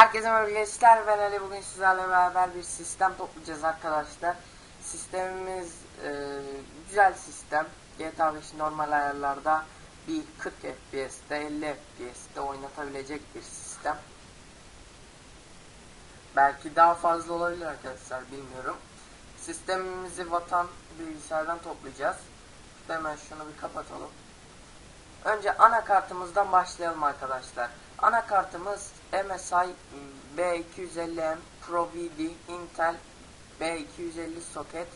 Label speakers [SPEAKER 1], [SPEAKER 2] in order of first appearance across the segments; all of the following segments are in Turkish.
[SPEAKER 1] Herkese merhaba gençler. Ben Ali. Bugün sizlerle beraber bir sistem toplayacağız arkadaşlar. Sistemimiz e, güzel sistem. GTA 5 normal ayarlarda bir 40 FPS'te 50 FPS'te oynatabilecek bir sistem. Belki daha fazla olabilir arkadaşlar bilmiyorum. Sistemimizi vatan bilgisayardan toplayacağız. Hemen şunu bir kapatalım. Önce anakartımızdan başlayalım arkadaşlar. Anakartımız MSI B250M Pro VD Intel B250 soket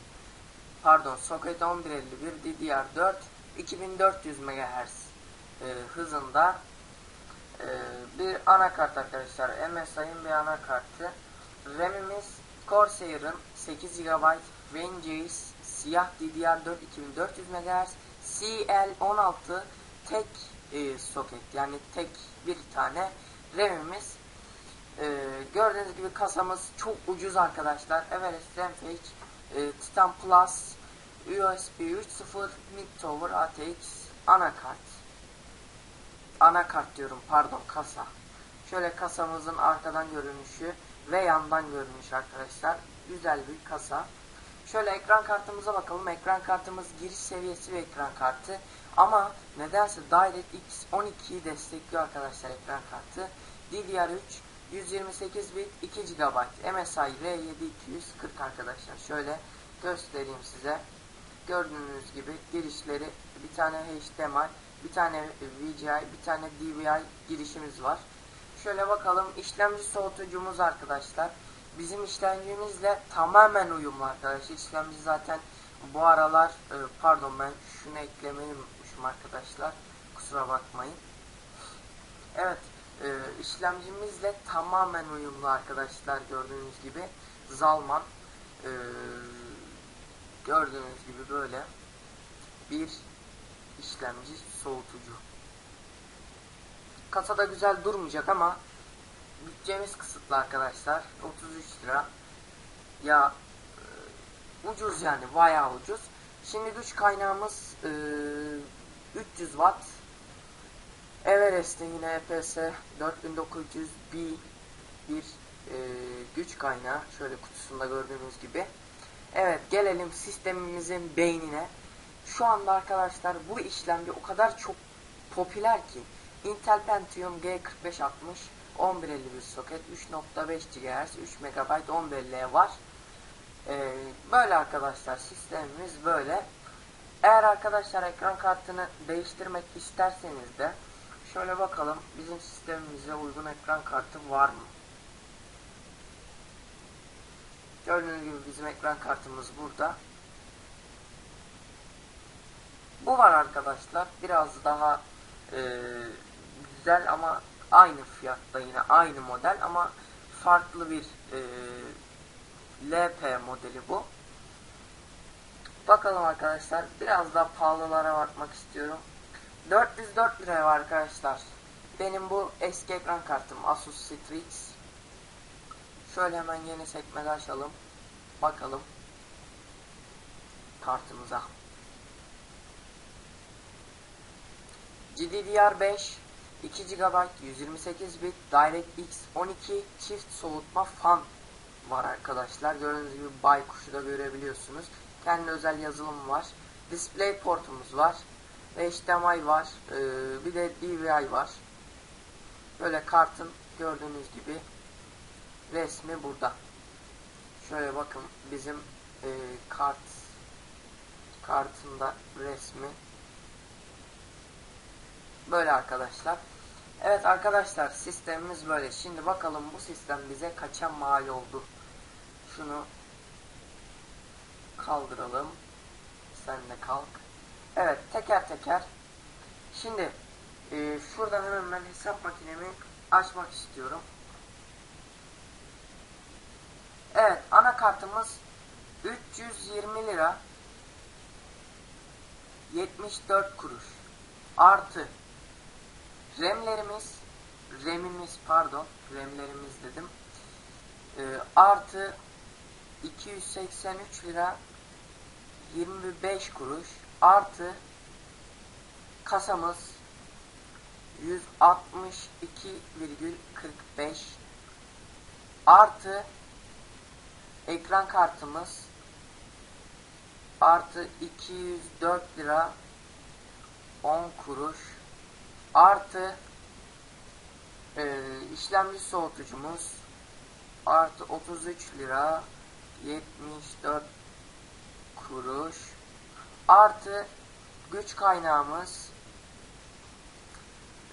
[SPEAKER 1] pardon soket 1151 DDR4 2400 MHz e, hızında e, bir anakart arkadaşlar. MSI'ın bir anakartı. RAM'imiz Corsair'ın 8 GB Range's siyah DDR4 2400 MHz CL16 tek e, soket. Yani tek bir tane RAM'imiz. E, gördüğünüz gibi kasamız çok ucuz arkadaşlar. Everest Rampage e, Titan Plus USB 3.0 Mid Tower ATX anakart. Anakart diyorum pardon kasa. Şöyle kasamızın arkadan görünüşü ve yandan görünüş arkadaşlar. Güzel bir kasa şöyle ekran kartımıza bakalım ekran kartımız giriş seviyesi bir ekran kartı ama nedense DirectX 12'yi destekliyor arkadaşlar ekran kartı. DDR3 128 bit 2 GB MSI R7240 arkadaşlar. Şöyle göstereyim size. Gördüğünüz gibi girişleri bir tane HDMI, bir tane VGI, bir tane DVI girişimiz var. Şöyle bakalım işlemci soğutucumuz arkadaşlar. Bizim işlemcimizle tamamen uyumlu arkadaşlar. İşlemci zaten bu aralar e, pardon ben şunu eklemeyi unutmuşum arkadaşlar. Kusura bakmayın. Evet e, işlemcimizle tamamen uyumlu arkadaşlar gördüğünüz gibi. Zalman e, gördüğünüz gibi böyle bir işlemci soğutucu. Kasada güzel durmayacak ama bütçemiz kısıtlı arkadaşlar. 33 lira. Ya ucuz yani bayağı ucuz. Şimdi güç kaynağımız e, 300 watt. Everest'in yine EPS 4900B bir e, güç kaynağı. Şöyle kutusunda gördüğünüz gibi. Evet gelelim sistemimizin beynine. Şu anda arkadaşlar bu işlemci o kadar çok popüler ki Intel Pentium G4560 1151 soket 3.5 GHz 3 MB 11L var. Ee, böyle arkadaşlar sistemimiz böyle. Eğer arkadaşlar ekran kartını değiştirmek isterseniz de şöyle bakalım bizim sistemimize uygun ekran kartı var mı? Gördüğünüz gibi bizim ekran kartımız burada. Bu var arkadaşlar. Biraz daha e, güzel ama aynı fiyatta yine aynı model ama farklı bir e, LP modeli bu. Bakalım arkadaşlar. Biraz daha pahalılara bakmak istiyorum. 404 liraya var arkadaşlar. Benim bu eski ekran kartım Asus Strix. Şöyle hemen yeni sekmede açalım. Bakalım. Kartımıza. GDDR5 2 GB 128 bit DirectX 12 çift soğutma fan var arkadaşlar. Gördüğünüz gibi baykuşu da görebiliyorsunuz. Kendi özel yazılım var. Display portumuz var. HDMI var. Ee, bir de DVI var. Böyle kartın gördüğünüz gibi resmi burada. Şöyle bakın bizim e, kart kartında resmi böyle arkadaşlar. Evet arkadaşlar sistemimiz böyle. Şimdi bakalım bu sistem bize kaça mal oldu. Şunu kaldıralım. Sen de kalk. Evet teker teker. Şimdi e, şuradan hemen ben hesap makinemi açmak istiyorum. Evet anakartımız 320 lira 74 kuruş artı RAM'lerimiz RAM'imiz pardon RAM'lerimiz dedim. E, artı 283 lira 25 kuruş. Artı kasamız 162,45 artı ekran kartımız artı 204 lira 10 kuruş artı e, işlemci soğutucumuz artı 33 lira 74 kuruş. Artı güç kaynağımız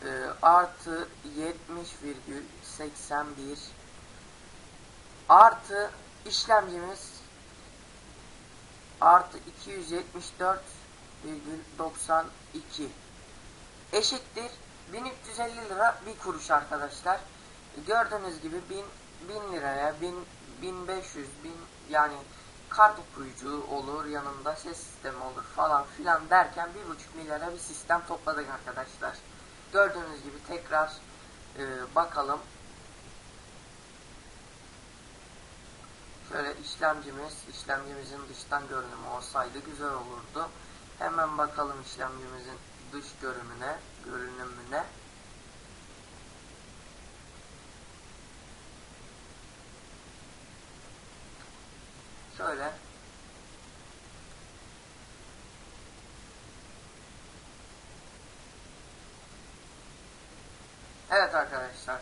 [SPEAKER 1] e, artı 70,81 artı işlemcimiz artı 274,92 eşittir 1350 lira bir kuruş arkadaşlar. Gördüğünüz gibi 1000 1000 liraya 1000 1500 1000 yani kart okuyucu olur yanında ses sistemi olur falan filan derken 1,5 milyara bir sistem topladık arkadaşlar. Gördüğünüz gibi tekrar e, bakalım. Şöyle işlemcimiz, işlemcimizin dıştan görünümü olsaydı güzel olurdu. Hemen bakalım işlemcimizin dış görünümüne, görünümüne. Şöyle Evet arkadaşlar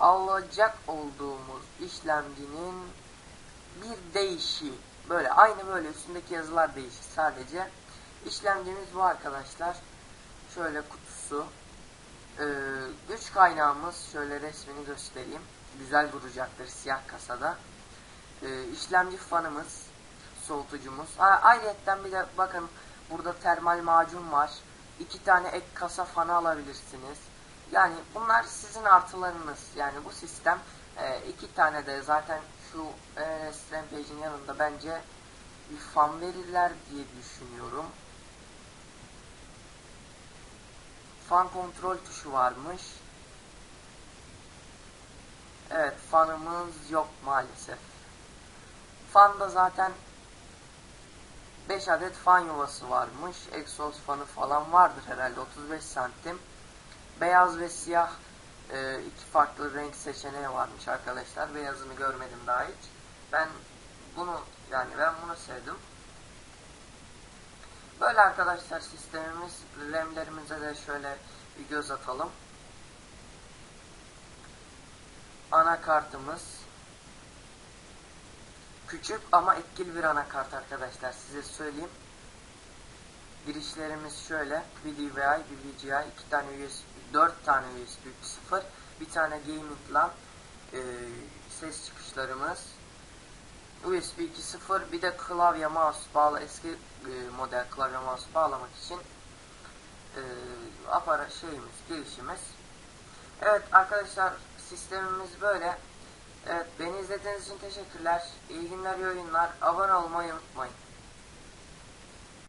[SPEAKER 1] alacak olduğumuz işlemcinin bir değişi böyle aynı böyle üstündeki yazılar değişik sadece. İşlemcimiz bu arkadaşlar şöyle kutusu. Ee, güç kaynağımız şöyle resmini göstereyim. Güzel duracaktır siyah kasada. Ee, işlemci fanımız soğutucumuz. Ha, ayrıyetten bir de bakın burada termal macun var. İki tane ek kasa fanı alabilirsiniz. Yani bunlar sizin artılarınız. Yani bu sistem e, iki tane de zaten şu e, Rampage'in yanında bence bir fan verirler diye düşünüyorum. Fan kontrol tuşu varmış. Evet fanımız yok maalesef. Fanda zaten 5 adet fan yuvası varmış. Exhaust fanı falan vardır herhalde 35 santim. Beyaz ve siyah e, iki farklı renk seçeneği varmış arkadaşlar. Beyazını görmedim daha hiç. Ben bunu yani ben bunu sevdim. Böyle arkadaşlar sistemimiz. RAM'lerimize de şöyle bir göz atalım. Anakartımız küçük ama etkili bir anakart arkadaşlar. Size söyleyeyim. Girişlerimiz şöyle. Bir DVI, bir VGI, iki tane USB 4 tane USB 3.0 bir tane gaming LAN e, ses çıkışlarımız USB 2.0 bir de klavye mouse bağlı eski e, model klavye mouse bağlamak için e, aparat şeyimiz girişimiz. Evet arkadaşlar sistemimiz böyle. Evet beni izlediğiniz için teşekkürler. İyi günler iyi oyunlar. Abone olmayı unutmayın